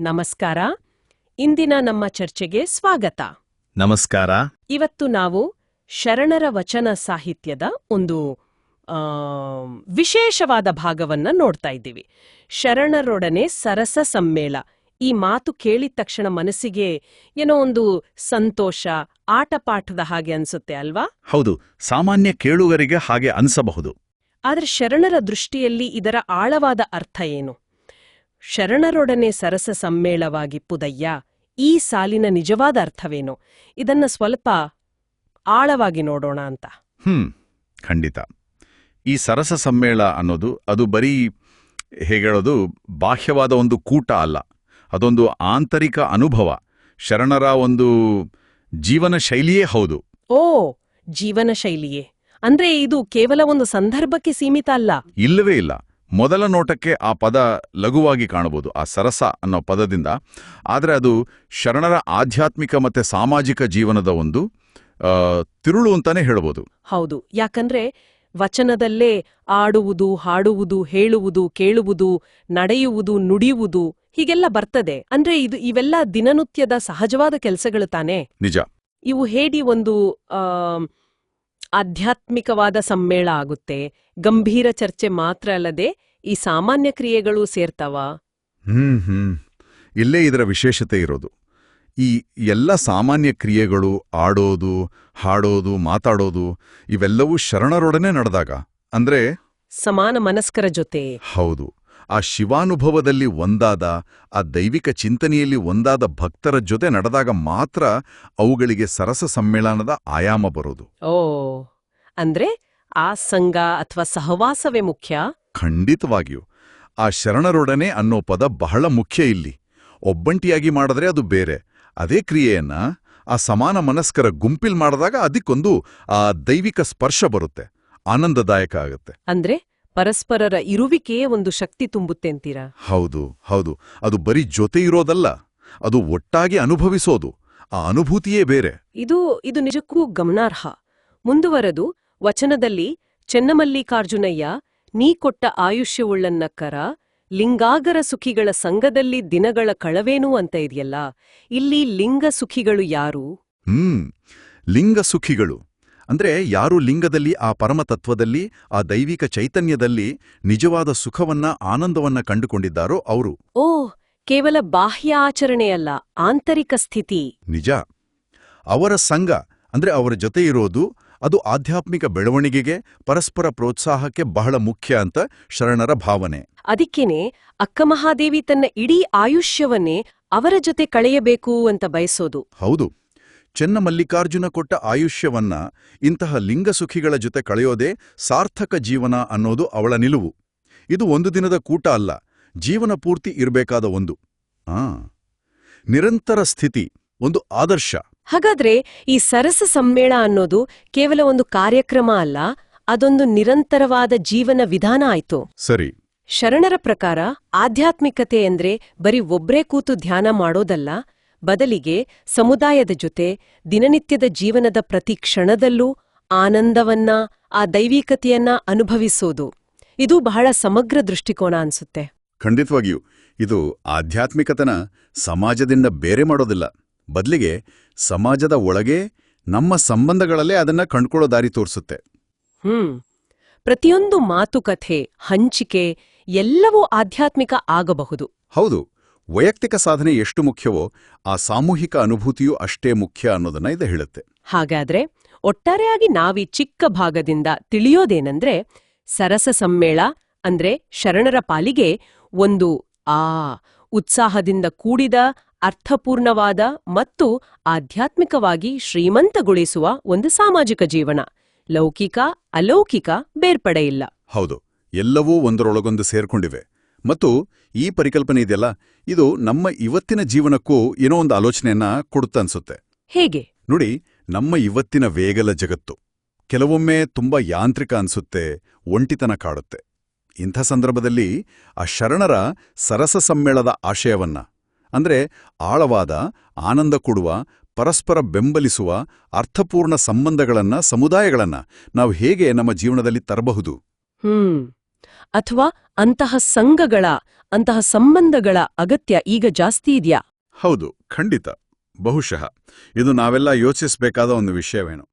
ನಮಸ್ಕಾರ. ಇಂದಿನ ನಮ್ಮ ಚರ್ಚೆಗೆ ಸ್ವಾಗತ. ನಮಸ್ಕಾರ. ಇವತ್ತು ನಾವು ಶರಣರ ವಚನ ಸಾಹಿತ್ಯದ ಒಂದು ಆ, ವಿಶೇಷವಾದ ಭಾಗವನ್ನ ನೋಡ್ತಾ ಇದ್ದೀವಿ. ಶರಣರೊಡನೆ ಸರಸ ಸಮ್ಮೇಳ. ಈ ಮಾತು ಕೇಳಿದ ತಕ್ಷಣ ಮನಸ್ಸಿಗೆ ಏನೋ ಒಂದು ಸಂತೋಷ ಆಟಪಾಠದ ಹಾಗೆ ಅನ್ಸುತ್ತೆ ಅಲ್ವಾ? ಹೌದು ಸಾಮಾನ್ಯ ಕೇಳುಗರಿಗೆ ಹಾಗೆ ಅನಿಸಬಹುದು. ಆದರೆ ಶರಣರ ದೃಷ್ಟಿಯಲ್ಲಿ ಇದರ ಆಳವಾದ ಅರ್ಥ ಏನು? ಶರಣರೊಡನೆ ಸರಸ ಸಮ್ಮೇಳವಾಗಿ ಪುದಯ್ಯ ಈ ಸಾಲಿನ ನಿಜವಾದ ಅರ್ಥವೇನು? ಇದನ್ನ ಸ್ವಲ್ಪ ಆಳವಾಗಿ ನೋಡೋಣ ಅಂತ. ಹ್ಮ್ ಖಂಡಿತ. ಈ ಸರಸ ಸಮ್ಮೇಳ ಅನ್ನೋದು ಅದು ಬರೀ ಹೇಗೇಳೋದು ಬಾಹ್ಯವಾದ ಒಂದು ಕೂಟ ಅಲ್ಲ. ಅದೊಂದು ಆಂತರಿಕ ಅನುಭವ. ಶರಣರ ಒಂದು ಜೀವನ ಶೈಲಿಯೇ ಹೌದು. ಓ ಜೀವನ ಶೈಲಿಯೇ. ಅಂದ್ರೆ ಇದು ಕೇವಲ ಒಂದು ಸಂದರ್ಭಕ್ಕೆ ಸೀಮಿತ ಅಲ್ಲ. ಇಲ್ಲವೇ ಇಲ್ಲ. ಮೊದಲ ನೋಟಕ್ಕೆ ಆ ಪದ ಲಘುವಾಗಿ ಕಾಣಬಹುದು ಆ ಸರಸ ಅನ್ನೋ ಪದದಿಂದ. ಆದರೆ ಅದು ಶರಣರ ಆಧ್ಯಾತ್ಮಿಕ ಮತ್ತೆ ಸಾಮಾಜಿಕ ಜೀವನದ ಒಂದು ತಿರುಳು ಅಂತಾನೆ ಹೇಳ್ಬೋದು. ಹೌದು. ಯಾಕಂದ್ರೆ ವಚನದಲ್ಲೇ ಆಡುವುದು ಹಾಡುವುದು ಹೇಳುವುದು ಕೇಳುವುದು ನಡೆಯುವುದು ನುಡಿಯುವುದು ಹೀಗೆಲ್ಲ ಬರ್ತದೆ. ಅಂದ್ರೆ ಇದು ಇವೆಲ್ಲ ದಿನನಿತ್ಯದ ಸಹಜವಾದ ಕೆಲಸಗಳು ತಾನೇ? ನಿಜ. ಇವು ಹೇಡಿ ಒಂದು ಆ, ಆಧ್ಯಾತ್ಮಿಕವಾದ ಸಮ್ಮೇಳ ಆಗುತ್ತೆ. ಗಂಭೀರ ಚರ್ಚೆ ಮಾತ್ರ ಅಲ್ಲದೆ ಈ ಸಾಮಾನ್ಯ ಕ್ರಿಯೆಗಳು ಸೇರ್ತಾವ? ಹ್ಮ್ ಹ್ಮ್. ಇಲ್ಲೇ ಇದರ ವಿಶೇಷತೆ ಇರೋದು. ಈ ಎಲ್ಲ ಸಾಮಾನ್ಯ ಕ್ರಿಯೆಗಳು ಆಡೋದು ಹಾಡೋದು ಮಾತಾಡೋದು ಇವೆಲ್ಲವೂ ಶರಣರೊಡನೆ ನಡೆದಾಗ. ಅಂದ್ರೆ ಸಮಾನ ಮನಸ್ಕರ ಜೊತೆ. ಹೌದು. ಆ ಶಿವಾನುಭವದಲ್ಲಿ ಒಂದಾದ ಆ ದೈವಿಕ ಚಿಂತನೆಯಲ್ಲಿ ಒಂದಾದ ಭಕ್ತರ ಜೊತೆ ನಡೆದಾಗ ಮಾತ್ರ ಅವುಗಳಿಗೆ ಸರಸ ಸಮ್ಮೇಳನದ ಆಯಾಮ ಬರೋದು. ಓ ಅಂದ್ರೆ ಆ ಸಂಘ ಅಥವಾ ಸಹವಾಸವೇ ಮುಖ್ಯ? ಖಂಡಿತವಾಗಿಯೂ. ಆ ಶರಣರೊಡನೆ ಅನ್ನೋ ಪದ ಬಹಳ ಮುಖ್ಯ ಇಲ್ಲಿ. ಒಬ್ಬಂಟಿಯಾಗಿ ಮಾಡಿದ್ರೆ ಅದು ಬೇರೆ. ಅದೇ ಕ್ರಿಯೆಯನ್ನ ಆ ಸಮಾನ ಮನಸ್ಕರ ಗುಂಪಿಲ್ ಮಾಡಿದಾಗ ಅದಕ್ಕೊಂದು ಆ ದೈವಿಕ ಸ್ಪರ್ಶ ಬರುತ್ತೆ. ಆನಂದದಾಯಕ ಆಗುತ್ತೆ. ಅಂದ್ರೆ ಪರಸ್ಪರರ ಇರುವಿಕೆಯೇ ಒಂದು ಶಕ್ತಿ ತುಂಬುತ್ತೆ ಅಂತೀರಾ? ಹೌದು ಹೌದು. ಅದು ಬರೀ ಜೊತೆ ಇರೋದಲ್ಲ ಅದು ಒಟ್ಟಾಗಿ ಅನುಭವಿಸೋದು. ಆ ಅನುಭೂತಿಯೇ ಬೇರೆ. ಇದು ಇದು ನಿಜಕ್ಕೂ ಗಮನಾರ್ಹ. ಮುಂದುವರೆದು ವಚನದಲ್ಲಿ ಚೆನ್ನಮಲ್ಲಿಕಾರ್ಜುನಯ್ಯ ನೀ ಕೊಟ್ಟ ಆಯುಷ್ಯವುಳ್ಳನ್ನಕ್ಕರ ಲಿಂಗಾಗರ ಸುಖಿಗಳ ಸಂಘದಲ್ಲಿ ದಿನಗಳ ಕಳವೇನು ಅಂತ ಇದೆಯಲ್ಲ ಇಲ್ಲಿ ಲಿಂಗ ಸುಖಿಗಳು ಯಾರು? ಹ್ಮ್ ಲಿಂಗ ಸುಖಿಗಳು. ಅಂದ್ರೆ ಯಾರು ಲಿಂಗದಲ್ಲಿ ಆ ಪರಮತತ್ವದಲ್ಲಿ ಆ ದೈವಿಕ ಚೈತನ್ಯದಲ್ಲಿ ನಿಜವಾದ ಸುಖವನ್ನ ಆನಂದವನ್ನ ಕಂಡುಕೊಂಡಿದ್ದಾರೋ ಅವರು. ಓ ಕೇವಲ ಬಾಹ್ಯ ಆಚರಣೆಯಲ್ಲ ಆಂತರಿಕ ಸ್ಥಿತಿ. ನಿಜ. ಅವರ ಸಂಘ ಅಂದ್ರೆ ಅವರ ಜೊತೆ ಇರೋದು ಅದು ಆಧ್ಯಾತ್ಮಿಕ ಬೆಳವಣಿಗೆಗೆ ಪರಸ್ಪರ ಪ್ರೋತ್ಸಾಹಕ್ಕೆ ಬಹಳ ಮುಖ್ಯ ಅಂತ ಶರಣರ ಭಾವನೆ. ಅದಕ್ಕೇನೆ ಅಕ್ಕಮಹಾದೇವಿ ತನ್ನ ಇಡೀ ಆಯುಷ್ಯವನ್ನೇ ಅವರ ಜೊತೆ ಕಳೆಯಬೇಕು ಅಂತ ಬಯಸೋದು. ಹೌದು. ಚೆನ್ನಮಲ್ಲಿಕಾರ್ಜುನ ಕೊಟ್ಟ ಆಯುಷ್ಯವನ್ನ ಇಂತಹ ಲಿಂಗಸುಖಿಗಳ ಜೊತೆ ಕಳೆಯೋದೇ ಸಾರ್ಥಕ ಜೀವನ ಅನ್ನೋದು ಅವಳ ನಿಲುವು. ಇದು ಒಂದು ದಿನದ ಕೂಟ ಅಲ್ಲ ಜೀವನ ಪೂರ್ತಿ ಇರಬೇಕಾದ ಒಂದು. ಆ ನಿರಂತರ ಸ್ಥಿತಿ ಒಂದು ಆದರ್ಶ. ಹಾಗಾದ್ರೆ ಈ ಸರಸ ಸಮ್ಮೇಳ ಅನ್ನೋದು ಕೇವಲ ಒಂದು ಕಾರ್ಯಕ್ರಮ ಅಲ್ಲ ಅದೊಂದು ನಿರಂತರವಾದ ಜೀವನ ವಿಧಾನ ಆಯ್ತು. ಸರಿ. ಶರಣರ ಪ್ರಕಾರ ಆಧ್ಯಾತ್ಮಿಕತೆ ಎಂದ್ರೆ ಬರೀ ಒಬ್ರೇ ಕೂತು ಧ್ಯಾನ ಮಾಡೋದಲ್ಲ ಬದಲಿಗೆ ಸಮುದಾಯದ ಜೊತೆ ದಿನನಿತ್ಯದ ಜೀವನದ ಪ್ರತಿ ಕ್ಷಣದಲ್ಲೂ ಆನಂದವನ್ನ ಆ ದೈವಿಕತೆಯನ್ನ ಅನುಭವಿಸೋದು. ಇದು ಬಹಳ ಸಮಗ್ರ ದೃಷ್ಟಿಕೋನ ಅನ್ಸುತ್ತೆ. ಖಂಡಿತವಾಗಿಯೂ. ಇದು ಆಧ್ಯಾತ್ಮಿಕತನ ಸಮಾಜದಿಂದ ಬೇರೆ ಮಾಡೋದಿಲ್ಲ. ಬದಲಿಗೆ ಸಮಾಜದ ಒಳಗೆ ನಮ್ಮ ಸಂಬಂಧಗಳಲ್ಲೇ ಅದನ್ನ ಕಂಡುಕೊಳ್ಳೋ ದಾರಿ ತೋರಿಸುತ್ತೆ. ಹ್ಮ್. ಪ್ರತಿಯೊಂದು ಮಾತುಕಥೆ ಹಂಚಿಕೆ ಎಲ್ಲವೂ ಆಧ್ಯಾತ್ಮಿಕ ಆಗಬಹುದು. ಹೌದು. ವೈಯಕ್ತಿಕ ಸಾಧನೆ ಎಷ್ಟು ಮುಖ್ಯವೋ ಆ ಸಾಮೂಹಿಕ ಅನುಭೂತಿಯೂ ಅಷ್ಟೇ ಮುಖ್ಯ ಅನ್ನೋದನ್ನ ಇದು ಹೇಳುತ್ತೆ. ಹಾಗಾದ್ರೆ ಒಟ್ಟಾರೆಯಾಗಿ ನಾವೀ ಚಿಕ್ಕ ಭಾಗದಿಂದ ತಿಳಿಯೋದೇನೆಂದ್ರೆ ಸರಸ ಸಮ್ಮೇಳ ಅಂದ್ರೆ ಶರಣರ ಪಾಲಿಗೆ ಒಂದು ಆ ಉತ್ಸಾಹದಿಂದ ಕೂಡಿದ ಅರ್ಥಪೂರ್ಣವಾದ ಮತ್ತು ಆಧ್ಯಾತ್ಮಿಕವಾಗಿ ಶ್ರೀಮಂತಗೊಳಿಸುವ ಒಂದು ಸಾಮಾಜಿಕ ಜೀವನ. ಲೌಕಿಕ ಅಲೌಕಿಕ ಬೇರ್ಪಡೆಯಿಲ್ಲ ಹೌದು. ಎಲ್ಲವೂ ಒಂದರೊಳಗೊಂದು ಸೇರ್ಕೊಂಡಿವೆ. ಮತ್ತು ಈ ಪರಿಕಲ್ಪನೆ ಇದೆಯಲ್ಲ ಇದು ನಮ್ಮ ಇವತ್ತಿನ ಜೀವನಕ್ಕೂ ಏನೋ ಒಂದು ಆಲೋಚನೆಯನ್ನ ಕೊಡುತ್ತನ್ಸುತ್ತೆ ಹೇಗೆ? ನೋಡಿ ನಮ್ಮ ಇವತ್ತಿನ ವೇಗಲ ಜಗತ್ತು ಕೆಲವೊಮ್ಮೆ ತುಂಬಾ ಯಾಂತ್ರಿಕ ಅನ್ಸುತ್ತೆ ಒಂಟಿತನ ಕಾಡುತ್ತೆ. ಇಂಥ ಸಂದರ್ಭದಲ್ಲಿ ಆ ಶರಣರ ಸರಸ ಸಮ್ಮೇಳದ ಆಶಯವನ್ನ ಅಂದ್ರೆ ಆಳವಾದ ಆನಂದ ಕೊಡುವ ಪರಸ್ಪರ ಬೆಂಬಲಿಸುವ ಅರ್ಥಪೂರ್ಣ ಸಂಬಂಧಗಳನ್ನ ಸಮುದಾಯಗಳನ್ನ ನಾವು ಹೇಗೆ ನಮ್ಮ ಜೀವನದಲ್ಲಿ ತರಬಹುದು? ಹ್ಮ್. ಅಥವಾ ಅಂತಹ ಸಂಘಗಳ, ಅಂತಹ ಸಂಬಂಧಗಳ ಅಗತ್ಯ ಈಗ ಜಾಸ್ತಿ ಇದೆಯಾ? ಹೌದು, ಖಂಡಿತ. ಬಹುಶಃ. ಇದು ನಾವೆಲ್ಲ ಯೋಚಿಸಬೇಕಾದ ಒಂದು ವಿಷಯವೇನು?